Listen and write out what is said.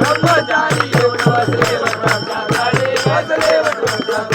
బ్రహ్మచారి యోగ వసలేవ బ్రహ్మచారి వసలేవ బ్రహ్మచారి